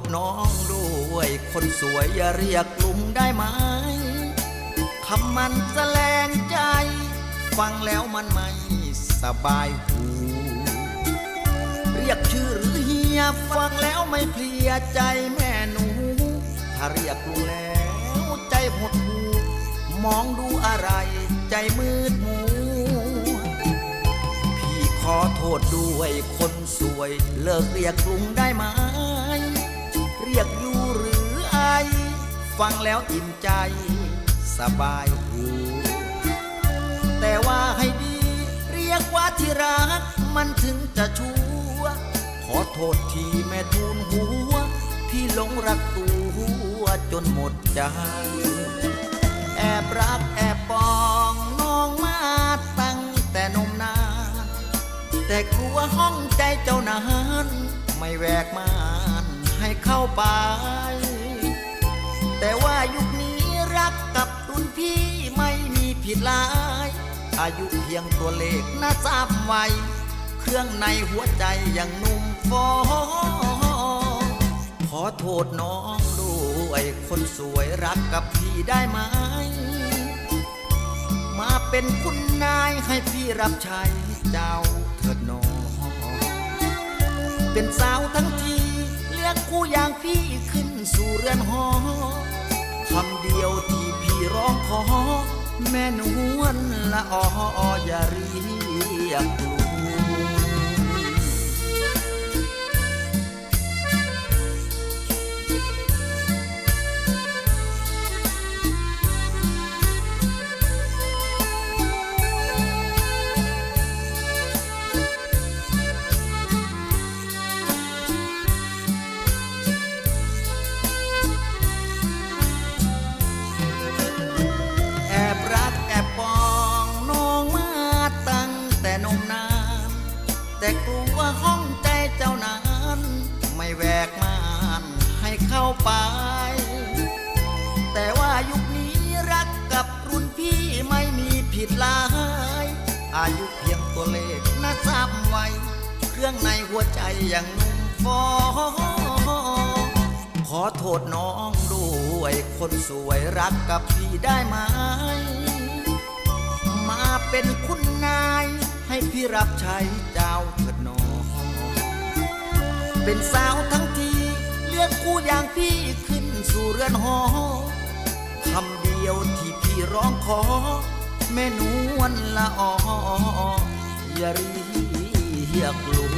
ษน้องด้วยคนสวยอย่าเรียกลุงได้ไหมคำมันแสลงใจ ฟังแล้วมันไม่สบายหู เรียกชื่อหรือเฮียฟังแล้วไม่เพลียใจแม่หนู ถ้าเรียกลุงแล้วใจหดหูมองดูอะไรใจมืดมัวพี่ขอโทษด้วยคนสวย เลิกเรียกลุงได้ไหม ฟังแล้วอิ่มใจสบายหูแต่ว่าให้ดี เรียกว่าที่รัก มันถึงจะชัวร์ขอโทษทีแม่ทูลหัวพี่หลงรักตัวจนหมดใจ แอบรักแอบปองน้องมาตั้งแต่นมนาน แต่กลัวห้องใจเจ้านั้นไม่แวกมานให้เข้าไป ผิดหลาย อายุเพียงตัวเลขน่าทราบไวเครื่องในหัวใจยังนุ่มฟอขอโทษน้องด้วยคนสวยรักกับพี่ได้ไหม มาเป็นคุณนายให้พี่รับใช้เจ้าเถิดน้องเป็นสาวทั้งทีเรียกคู่อย่างพี่ขึ้นสู่เรือนหอคำเดียวที่พี่ร้องขอ แม่นวลละอออย่าเรียก แต่กลัวห้องใจเจ้านั้นไม่แวกม่านให้เข้าไป แต่ว่ายุคนี้รักกับรุ่นพี่ไม่มีผิดลาย อายุเพียงตัวเลขน่าทราบไว้เครื่องในหัวใจอยังนุ่มฟอขอโทษน้องด้วยคนสวยรักกับพี่ได้ไหม มาเป็นคุณนาย ให้พี่รับใช้เจ้าเถิดน้องเป็นสาวทั้งทีเลือกคู่อย่างพี่ขึ้นสู่เรือนหอคำเดียวที่พี่ร้องขอ แม่นวลละอออย่าเรียกลุ